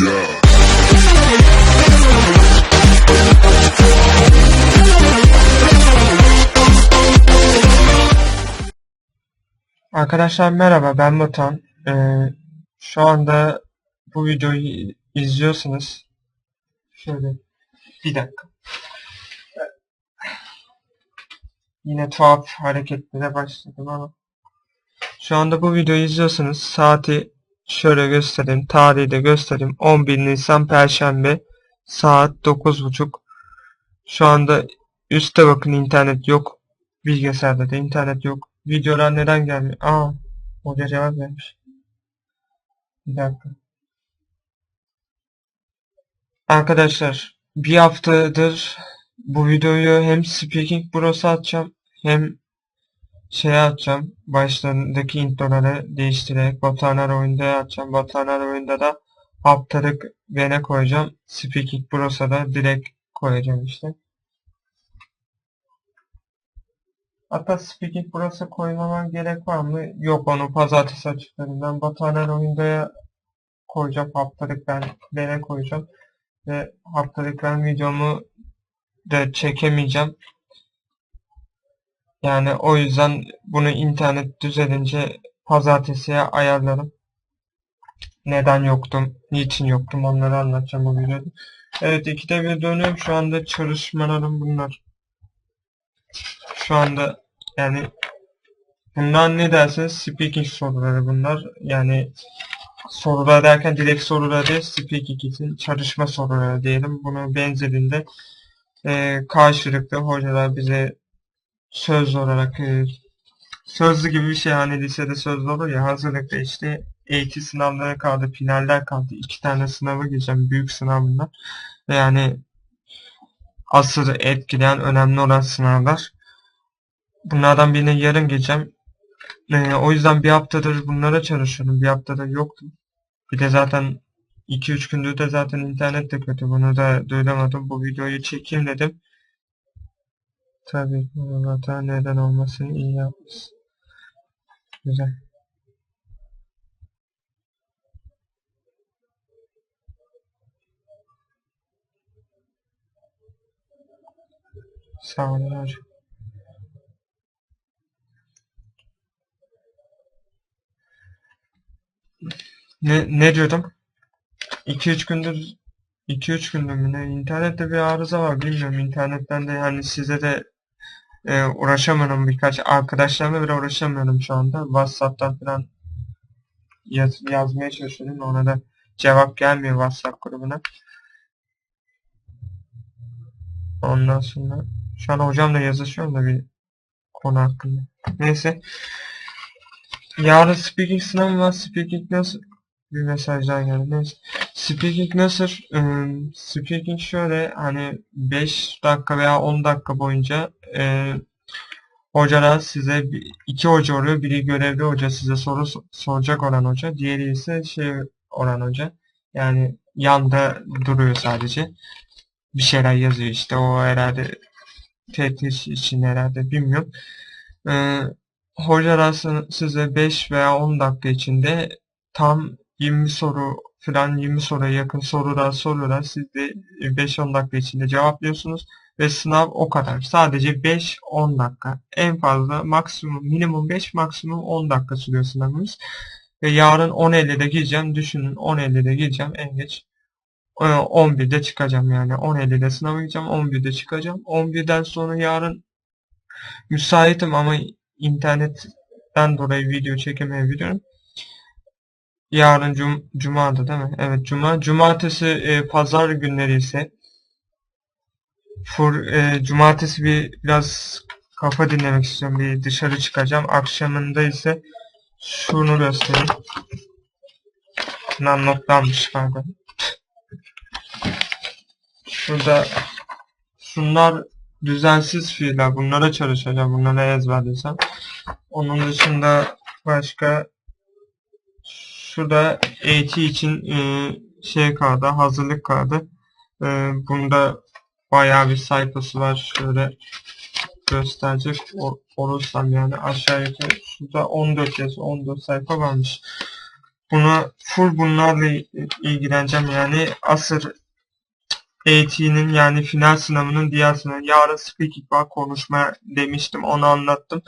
Yeah. Arkadaşlar merhaba ben Batuhan. Ee, şu anda bu videoyu izliyorsunuz. Şöyle bir dakika. Yine tuhaf hareketlere başladım ama. Şu anda bu videoyu izliyorsunuz. Saati şöyle göstereyim. Tarihi de göstereyim. 11 Nisan Perşembe saat 9.30. Şu anda üstte bakın internet yok. Bilgisayarda da internet yok. Videolar neden gelmiyor? Aa, hoca cevap vermiş. Bir dakika. Arkadaşlar, bir haftadır bu videoyu hem Speaking Bros'a atacağım hem şeye atacağım. Başlarındaki introları değiştirerek Batuhaner oyunda atacağım. Batuhaner oyunda da haftalık bene koyacağım. Speaking Bros'a da direkt koyacağım işte. Hatta Speaking Bros'a koymama gerek var mı? Yok onu pazartesi açıklarım. Ben Batuhaner oyundaya koyacağım. Haftalık ben bene koyacağım. Ve haftalık ben videomu da çekemeyeceğim. Yani o yüzden bunu internet düzelince pazartesiye ayarlarım. Neden yoktum, niçin yoktum onları anlatacağım bu videoda. Evet ikide bir dönüyorum. Şu anda çalışmalarım bunlar. Şu anda yani bunlar ne derseniz speaking soruları bunlar. Yani sorular derken direkt sorular değil speaking için çalışma soruları diyelim. Bunun benzerinde e, karşılıklı hocalar bize söz olarak e, sözlü gibi bir şey hani lisede sözlü olur ya hazırlıkta işte eğitim sınavları kaldı, finaller kaldı. iki tane sınava gireceğim büyük sınavlar. Ve yani asıl etkileyen önemli olan sınavlar. Bunlardan birine yarın geçeceğim. Ee, o yüzden bir haftadır bunlara çalışıyorum. Bir haftadır yoktum. Bir de zaten 2-3 gündür de zaten internet de kötü. Bunu da duyuramadım. Bu videoyu çekeyim dedim. Tabii bu hata neden olmasını iyi yapmışsın. Güzel. Sağ olun hocam. Ne, ne diyordum? 2-3 gündür 2-3 gündür mü ne? İnternette bir arıza var bilmiyorum. İnternetten de hani size de e, uğraşamıyorum birkaç arkadaşlarımla bile uğraşamıyorum şu anda. WhatsApp'tan falan yaz, yazmaya çalışıyorum. Ona da cevap gelmiyor WhatsApp grubuna. Ondan sonra şu an hocamla yazışıyorum da bir konu hakkında. Neyse. Yarın speaking sınavı var. Speaking nasıl? Bir mesajdan geldi. Neyse. Speaking nasıl? Speaking şöyle hani 5 dakika veya 10 dakika boyunca e, hocalar size iki hoca oluyor. Biri görevli hoca size soru so- soracak olan hoca. Diğeri ise şey olan hoca. Yani yanda duruyor sadece. Bir şeyler yazıyor işte. O herhalde tehdit için herhalde bilmiyorum. Ee, hocalar size 5 veya 10 dakika içinde tam 20 soru falan 20 soruya yakın sorular soruyorlar. Siz de 5-10 dakika içinde cevaplıyorsunuz ve sınav o kadar. Sadece 5-10 dakika. En fazla maksimum minimum 5 maksimum 10 dakika sürüyor sınavımız. Ve yarın 10.50'de gireceğim. Düşünün 10.50'de gireceğim en geç. Ee, 11'de çıkacağım yani. 10.50'de sınava gireceğim. 11'de çıkacağım. 11'den sonra yarın müsaitim ama internetten dolayı video çekemeyebiliyorum. Yarın cum Cuma'da değil mi? Evet Cuma. Cumartesi e, pazar günleri ise fur, e, Cumartesi bir biraz kafa dinlemek istiyorum. Bir dışarı çıkacağım. Akşamında ise şunu göstereyim. Bundan notlanmış pardon. Şurada şunlar düzensiz fiiller. Bunlara çalışacağım. Bunlara ezberleyeceğim. Onun dışında başka şurada eğitim için e, şey kağıdı, hazırlık kağıdı. E, bunda bayağı bir sayfası var. Şöyle gösterecek olursam yani aşağı yukarı şurada 14 yazı 14 sayfa varmış. bunu full bunlarla ilgileneceğim yani asır AT'nin yani final sınavının diğer sınavı. Yarın speaking var konuşma demiştim onu anlattım.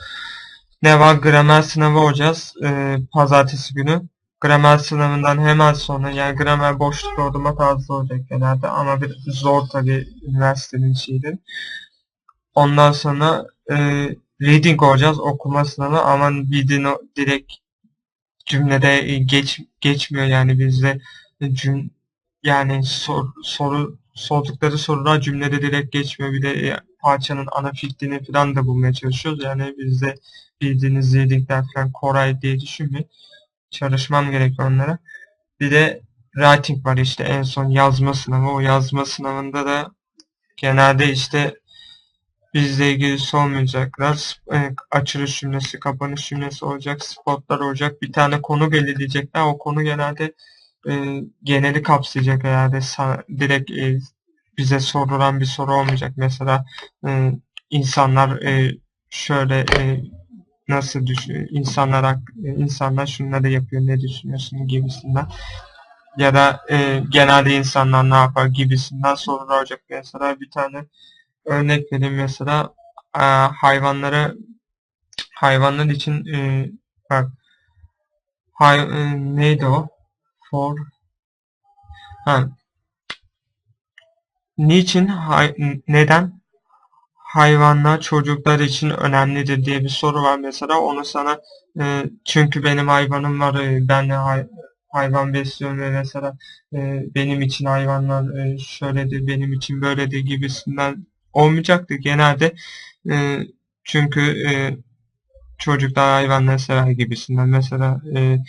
Ne var gramer sınavı olacağız e, pazartesi günü. Gramer sınavından hemen sonra yani gramer boşluk orduma tarzı olacak genelde ama bir zor tabi üniversitenin şeydi. Ondan sonra e, reading olacağız okuma sınavı ama o direkt cümlede geç geçmiyor yani bizde cüm yani sor, soru sordukları sorular cümlede direkt geçmiyor. Bir de e, parçanın ana fikrini falan da bulmaya çalışıyoruz. Yani bizde bildiğiniz readingler falan Koray diye düşünmeyin. Çalışmam gerekiyor onlara. Bir de writing var işte en son yazma sınavı. O yazma sınavında da genelde işte bizle ilgili sormayacaklar. E, açılış cümlesi, kapanış cümlesi olacak, spotlar olacak. Bir tane konu belirleyecekler. O konu genelde e, geneli kapsayacak herhalde. Sa direkt e, bize sorulan bir soru olmayacak. Mesela e, insanlar e, şöyle e, nasıl düşünüyor? İnsanlar hak- e, insanlar şunları yapıyor ne düşünüyorsun gibisinden ya da e, genelde insanlar ne yapar gibisinden sorular olacak. Mesela bir tane örnek vereyim mesela e, hayvanlara hayvanlar için e, bak hay, e, neydi o? For ha, niçin hay, neden hayvanlar çocuklar için önemlidir diye bir soru var mesela. Onu sana e, çünkü benim hayvanım var e, ben de hay- hayvan besliyorum ve mesela e, benim için hayvanlar e, şöyledir benim için böyledir gibisinden olmayacaktı genelde. E, çünkü e, çocuklar hayvanları sever gibisinden. Mesela e,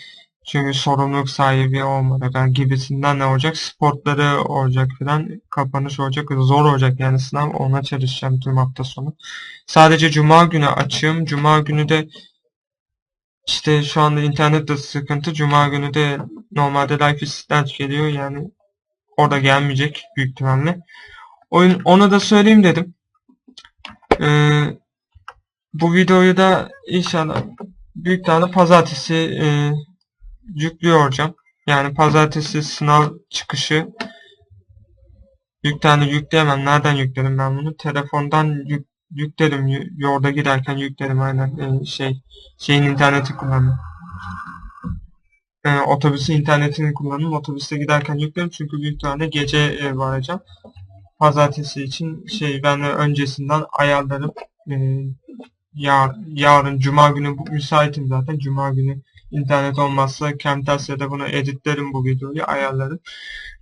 çünkü sorumluluk sahibi olmadan gibisinden ne olacak? Sportları olacak filan. Kapanış olacak. Zor olacak yani sınav. Ona çalışacağım tüm hafta sonu. Sadece cuma günü açığım. Cuma günü de işte şu anda internette sıkıntı. Cuma günü de normalde life is Strange geliyor. Yani orada gelmeyecek büyük ihtimalle. Oyun, onu da söyleyeyim dedim. Ee, bu videoyu da inşallah büyük ihtimalle pazartesi e, yüklüyor hocam. Yani pazartesi sınav çıkışı tane yükleyemem. Nereden yüklerim ben bunu? Telefondan yük, yüklerim. Y- Yolda giderken yüklerim aynen. Ee, şey şeyin interneti kullanırım. Ee, otobüsün internetini kullanırım. Otobüste giderken yüklerim. Çünkü büyük tane gece e, varacağım. Pazartesi için şey ben de öncesinden ayarlarım. Ee, yar, yarın cuma günü müsaitim zaten. Cuma günü internet olmazsa Camtasia'da bunu editlerim bu videoyu ayarlarım.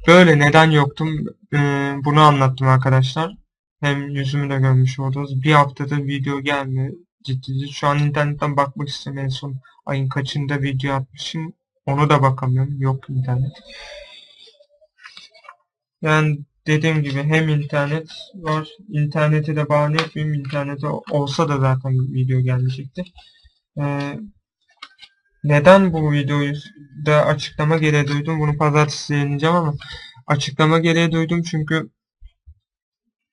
Böyle neden yoktum ee, bunu anlattım arkadaşlar. Hem yüzümü de görmüş oldunuz. Bir haftadır video gelmiyor ciddi. Şu an internetten bakmak istiyorum. En son ayın kaçında video atmışım. Onu da bakamıyorum. Yok internet. Yani dediğim gibi hem internet var. İnterneti de bahane etmeyeyim. İnterneti olsa da zaten video gelmeyecekti. Ee, neden bu videoyu da açıklama gereği duydum? Bunu pazartesi yayınlayacağım ama açıklama gereği duydum çünkü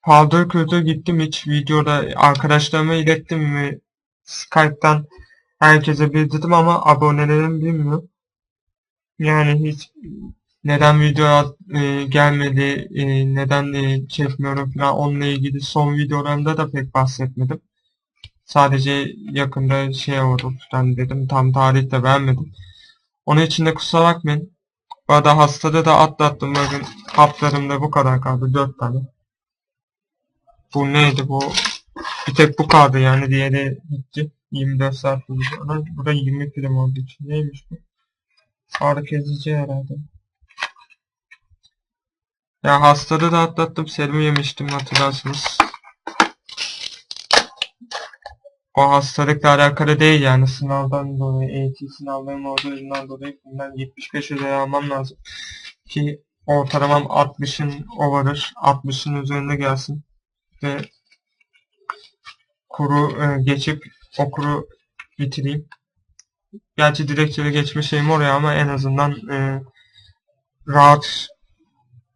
paldır küldür gittim hiç videoda arkadaşlarıma ilettim ve Skype'tan herkese bildirdim ama abonelerim bilmiyor. Yani hiç neden video e, gelmedi, e, neden e, çekmiyorum falan onunla ilgili son videolarımda da pek bahsetmedim. Sadece yakında şey oldu falan dedim. Tam tarih de vermedim. Onun için de kusura bakmayın. Bu arada hastada da atlattım. Bakın haplarımda bu kadar kaldı. 4 tane. Bu neydi bu? Bir tek bu kaldı yani. Diğeri gitti. 24 saat sonra. Bu da 20 film olduğu için. Neymiş bu? Ağrı kesici herhalde. Ya hastada da atlattım. Serum yemiştim hatırlarsınız. O hastalıkla alakalı değil yani sınavdan dolayı, eğitim sınavlarının olduğundan dolayı bundan 75 üzeri almam lazım. Ki ortalamam 60'ın o varır, 60'ın üzerinde gelsin. Ve kuru e, geçip okuru bitireyim. Gerçi dilekçeli geçme şeyim oraya ama en azından e, rahat,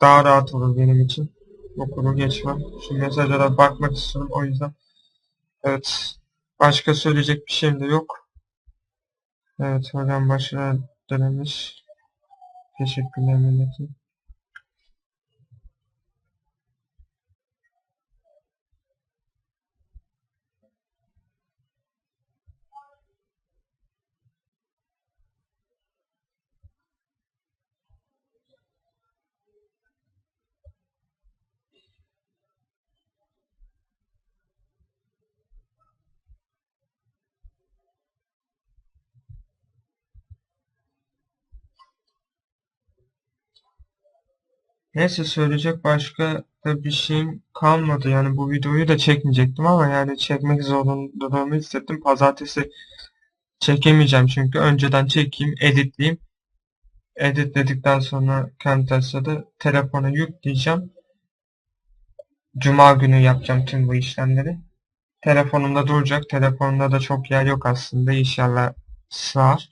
daha rahat olur benim için. Okuru geçmem. Şu mesajlara bakmak istiyorum o yüzden. Evet. Başka söyleyecek bir şeyim de yok. Evet hocam başına denemiş. Teşekkürler milletim. Neyse söyleyecek başka da bir şeyim kalmadı. Yani bu videoyu da çekmeyecektim ama yani çekmek zorundalığımı hissettim. Pazartesi çekemeyeceğim çünkü önceden çekeyim, editleyeyim. Editledikten sonra Camtasia'da telefona yükleyeceğim. Cuma günü yapacağım tüm bu işlemleri. Telefonumda duracak. Telefonumda da çok yer yok aslında. İnşallah sığar.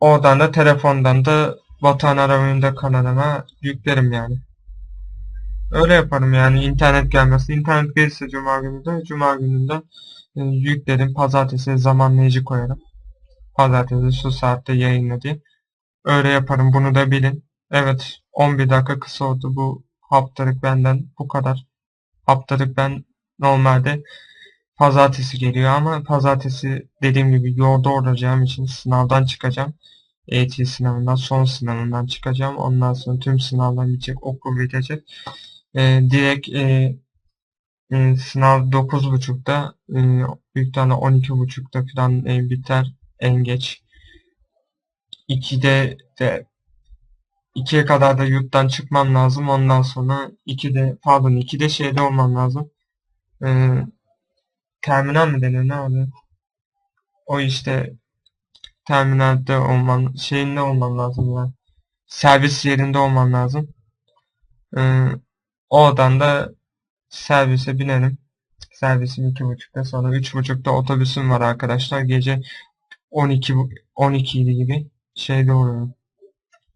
Oradan da telefondan da Vatan Arabayında kanalıma yüklerim yani. Öyle yaparım yani internet gelmesi. İnternet gelirse Cuma günü de Cuma gününden e, yüklerim. Pazartesi zamanlayıcı koyarım. Pazartesi şu saatte yayınla diye. Öyle yaparım bunu da bilin. Evet 11 dakika kısa oldu bu haftalık benden bu kadar. Haftalık ben normalde pazartesi geliyor ama pazartesi dediğim gibi yolda olacağım için sınavdan çıkacağım. EYT sınavından son sınavından çıkacağım. Ondan sonra tüm sınavlar bitecek, okul bitecek. Ee, direkt e, e, sınav 9.30'da e, büyük ihtimalle 12.30'da falan e, biter en geç. 2'de de 2'ye kadar da yurttan çıkmam lazım. Ondan sonra 2'de pardon 2'de şeyde olmam lazım. Ee, terminal mi deniyor ne abi? O işte terminalde olman şeyinde olman lazım yani. Servis yerinde olman lazım. Ee, oradan da servise binerim. Servisim iki buçukta sonra üç buçukta otobüsüm var arkadaşlar. Gece 12 12 idi gibi şeyde oluyorum.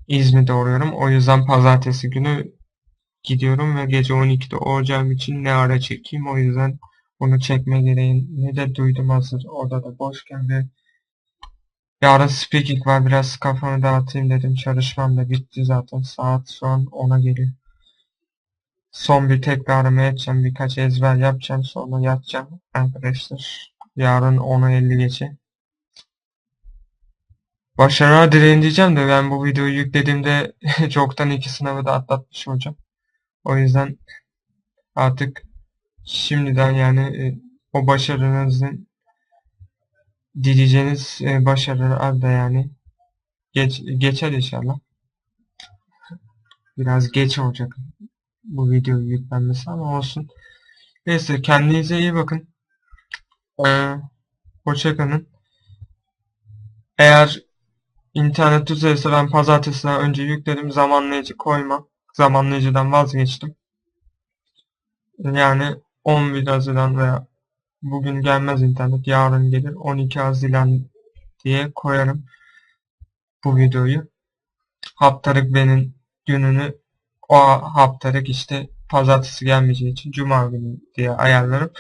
İzmir'de oluyorum. O yüzden pazartesi günü gidiyorum ve gece 12'de olacağım için ne ara çekeyim. O yüzden bunu çekme gereğini de duydum hazır. Orada da boşken ve yarın speaking var. Biraz kafamı dağıtayım dedim. Çalışmam da bitti zaten. Saat an 10'a geliyor. Son bir tekrarımı edeceğim. Birkaç ezber yapacağım. Sonra yatacağım arkadaşlar. Yarın 10'a 50 geçe. Başarılar dileyin diyeceğim de ben bu videoyu yüklediğimde çoktan iki sınavı da atlatmış olacağım. O yüzden artık şimdiden yani e, o başarınızın dileyeceğiniz e, başarılar da yani geç, geçer inşallah. Biraz geç olacak bu videoyu yüklenmesi ama olsun. Neyse kendinize iyi bakın. Ee, hoşçakalın. Eğer internet düzelirse ben pazartesiden önce yükledim. Zamanlayıcı koyma. Zamanlayıcıdan vazgeçtim. Yani 11 Haziran veya bugün gelmez internet yarın gelir 12 Haziran diye koyarım bu videoyu. Haftalık benim gününü o haftalık işte pazartesi gelmeyeceği için cuma günü diye ayarlarım.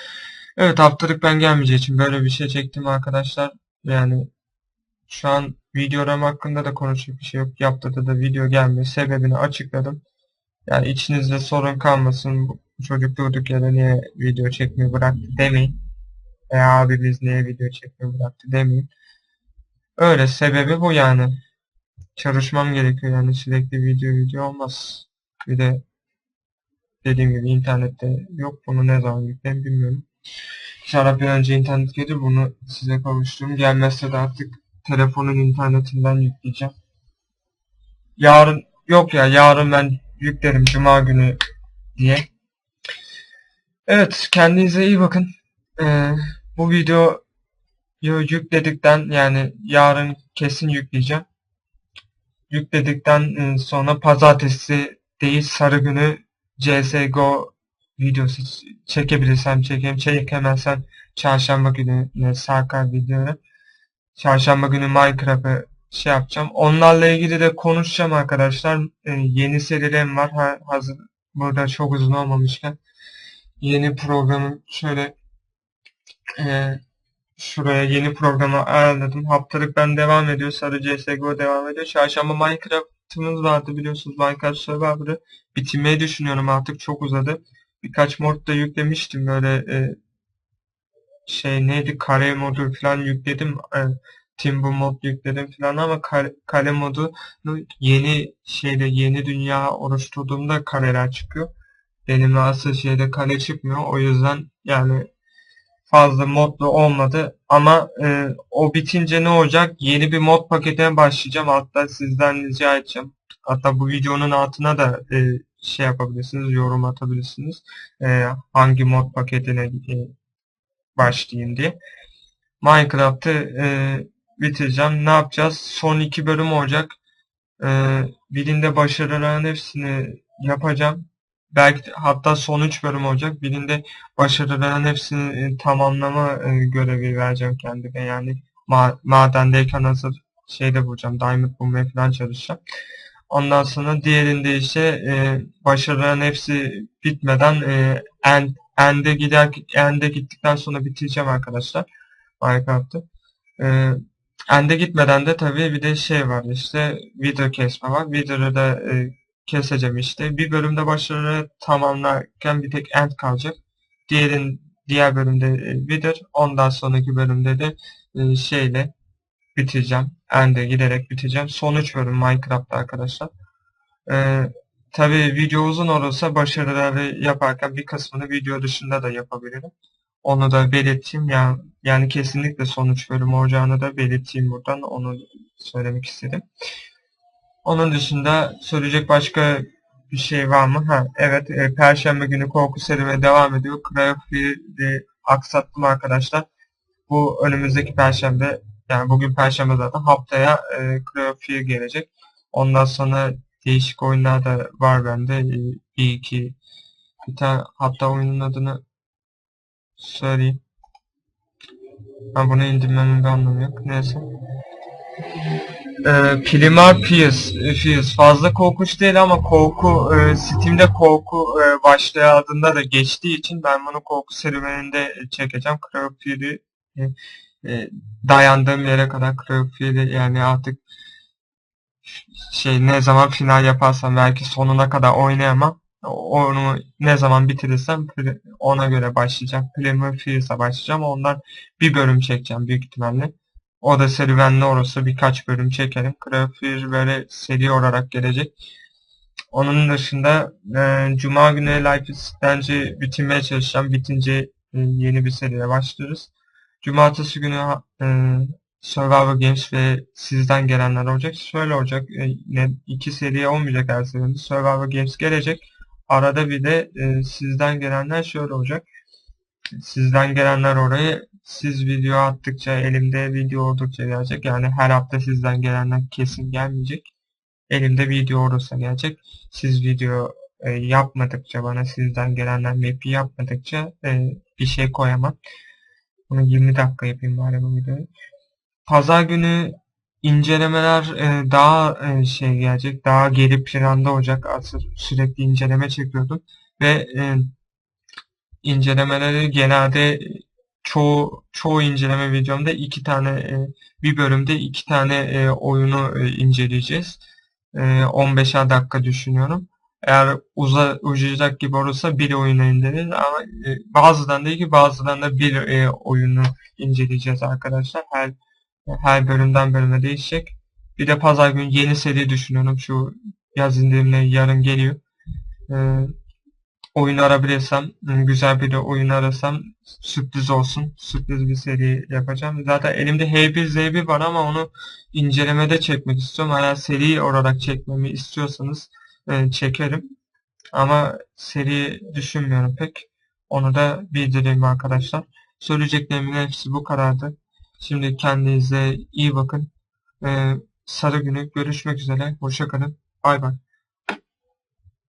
Evet haftalık ben gelmeyeceği için böyle bir şey çektim arkadaşlar. Yani şu an videoram hakkında da konuşacak bir şey yok. Yaptığı da video gelmiyor. Sebebini açıkladım. Yani içinizde sorun kalmasın. Bu çocuk durduk yere niye video çekmeyi bıraktı demeyin. E abi biz niye video çekmeyi bıraktı demeyin. Öyle sebebi bu yani. Çalışmam gerekiyor yani sürekli video video olmaz. Bir de dediğim gibi internette yok. Bunu ne zaman yükleyeyim bilmiyorum. İnşallah bir önce internet gelir bunu size kavuşturum. Gelmezse de artık telefonun internetinden yükleyeceğim. Yarın yok ya yarın ben yüklerim cuma günü diye. Evet kendinize iyi bakın. Ee, bu video yükledikten yani yarın kesin yükleyeceğim. Yükledikten sonra pazartesi değil sarı günü CSGO videosu çekebilirsem çekeyim. Çekemezsem çarşamba günü sarkar videoları. Çarşamba günü Minecraft'ı şey yapacağım. Onlarla ilgili de konuşacağım arkadaşlar. Ee, yeni serilerim var. Ha, hazır burada çok uzun olmamışken. Yeni programım şöyle e, şuraya yeni programı ayarladım. Haftalık ben devam ediyor. Sarı CSGO devam ediyor. Çarşamba Minecraft'ımız vardı biliyorsunuz. Minecraft Survivor'ı bitirmeyi düşünüyorum artık çok uzadı. Birkaç mod da yüklemiştim böyle e, şey neydi kare modu falan yükledim. E, Timbu mod yükledim falan ama kare, kare modu yeni şeyde yeni dünya oluşturduğumda kareler çıkıyor. Benim asıl şeyde kare çıkmıyor. O yüzden yani fazla modlu olmadı. Ama e, o bitince ne olacak? Yeni bir mod paketine başlayacağım. Hatta sizden rica edeceğim. Hatta bu videonun altına da e, şey yapabilirsiniz, yorum atabilirsiniz. E, hangi mod paketine e, başlayayım diye. Minecraft'ı e, bitireceğim. Ne yapacağız? Son iki bölüm olacak. E, birinde başarıların hepsini yapacağım. Belki hatta son 3 bölüm olacak. Birinde başarıların hepsini e, tamamlama e, görevi vereceğim kendime. Yani ma madendeyken hazır şeyde bulacağım. Diamond bulmaya falan çalışacağım. Ondan sonra diğerinde ise e, başarıların hepsi bitmeden end, end'e gider end'e gittikten sonra bitireceğim arkadaşlar. Minecraft'ı. E, end'e gitmeden de tabii bir de şey var işte video kesme var. Videoda da keseceğim işte. Bir bölümde başarı tamamlarken bir tek end kalacak. Diğerin diğer bölümde e, Wither. Ondan sonraki bölümde de e, şeyle bitireceğim. End'e giderek bitireceğim. Son 3 bölüm Minecraft'ta arkadaşlar. E, Tabi video uzun olursa başarıları yaparken bir kısmını video dışında da yapabilirim. Onu da belirteyim. Yani, yani kesinlikle sonuç bölüm olacağını da belirteyim buradan. Onu söylemek istedim. Onun dışında söyleyecek başka bir şey var mı? Ha, evet, e, Perşembe günü korku serime devam ediyor. Cryofield'i aksattım arkadaşlar. Bu önümüzdeki Perşembe, yani bugün Perşembe zaten haftaya e, Cryofield gelecek. Ondan sonra değişik oyunlar da var bende. E, bir iki bir tane hatta oyunun adını söyleyeyim. Ben bunu indirmemin bir anlamı yok. Neyse. E, Primar Piers, Piers fazla korkunç değil ama korku e, Steam'de korku e, başlığı adında da geçtiği için ben bunu korku serüveninde çekeceğim. Cryofield'i e, e, dayandığım yere kadar Cryofield'i yani artık şey ne zaman final yaparsam belki sonuna kadar oynayamam. Onu ne zaman bitirirsem ona göre başlayacağım. Primer Fiers'a başlayacağım. Ondan bir bölüm çekeceğim büyük ihtimalle. O da serüvenli olursa birkaç bölüm çekerim. Grafir böyle seri olarak gelecek. Onun dışında e, Cuma günü Life is bence bitirmeye çalışacağım. Bitince e, yeni bir seriye başlıyoruz. Cumartesi günü e, Survivor Games ve sizden gelenler olacak. Şöyle olacak. E, yine iki seriye olmayacak her seferinde. Survivor Games gelecek. Arada bir de e, sizden gelenler şöyle olacak. Sizden gelenler orayı siz video attıkça elimde video oldukça gelecek. Yani her hafta sizden gelenler kesin gelmeyecek. Elimde video olursa gelecek. Siz video e, yapmadıkça bana sizden gelenler map'i yapmadıkça e, bir şey koyamam. Bunu 20 dakika yapayım bari bu videoyu. Pazar günü incelemeler e, daha e, şey gelecek. Daha geri planda olacak. Asıl sürekli inceleme çekiyordum. Ve e, incelemeleri genelde çoğu çoğu inceleme videomda iki tane e, bir bölümde iki tane e, oyunu e, inceleyeceğiz. E, 15'er dakika düşünüyorum. Eğer uza, uzayacak gibi olursa bir oyunu inceleyeceğiz ama e, bazıdan değil ki bazıdan da bir e, oyunu inceleyeceğiz arkadaşlar. Her her bölümden bölüme değişecek. Bir de pazar günü yeni seri düşünüyorum. Şu yaz indirimle yarın geliyor. Ee, oyun arabilirsem, güzel bir oyun arasam sürpriz olsun. Sürpriz bir seri yapacağım. Zaten elimde H1Z1 var ama onu incelemede çekmek istiyorum. Eğer seri olarak çekmemi istiyorsanız e, çekerim. Ama seri düşünmüyorum pek. Onu da bildireyim arkadaşlar. Söyleyeceklerimin hepsi bu kadardı. Şimdi kendinize iyi bakın. Ee, Sarı günü görüşmek üzere. Hoşçakalın. Bay bay.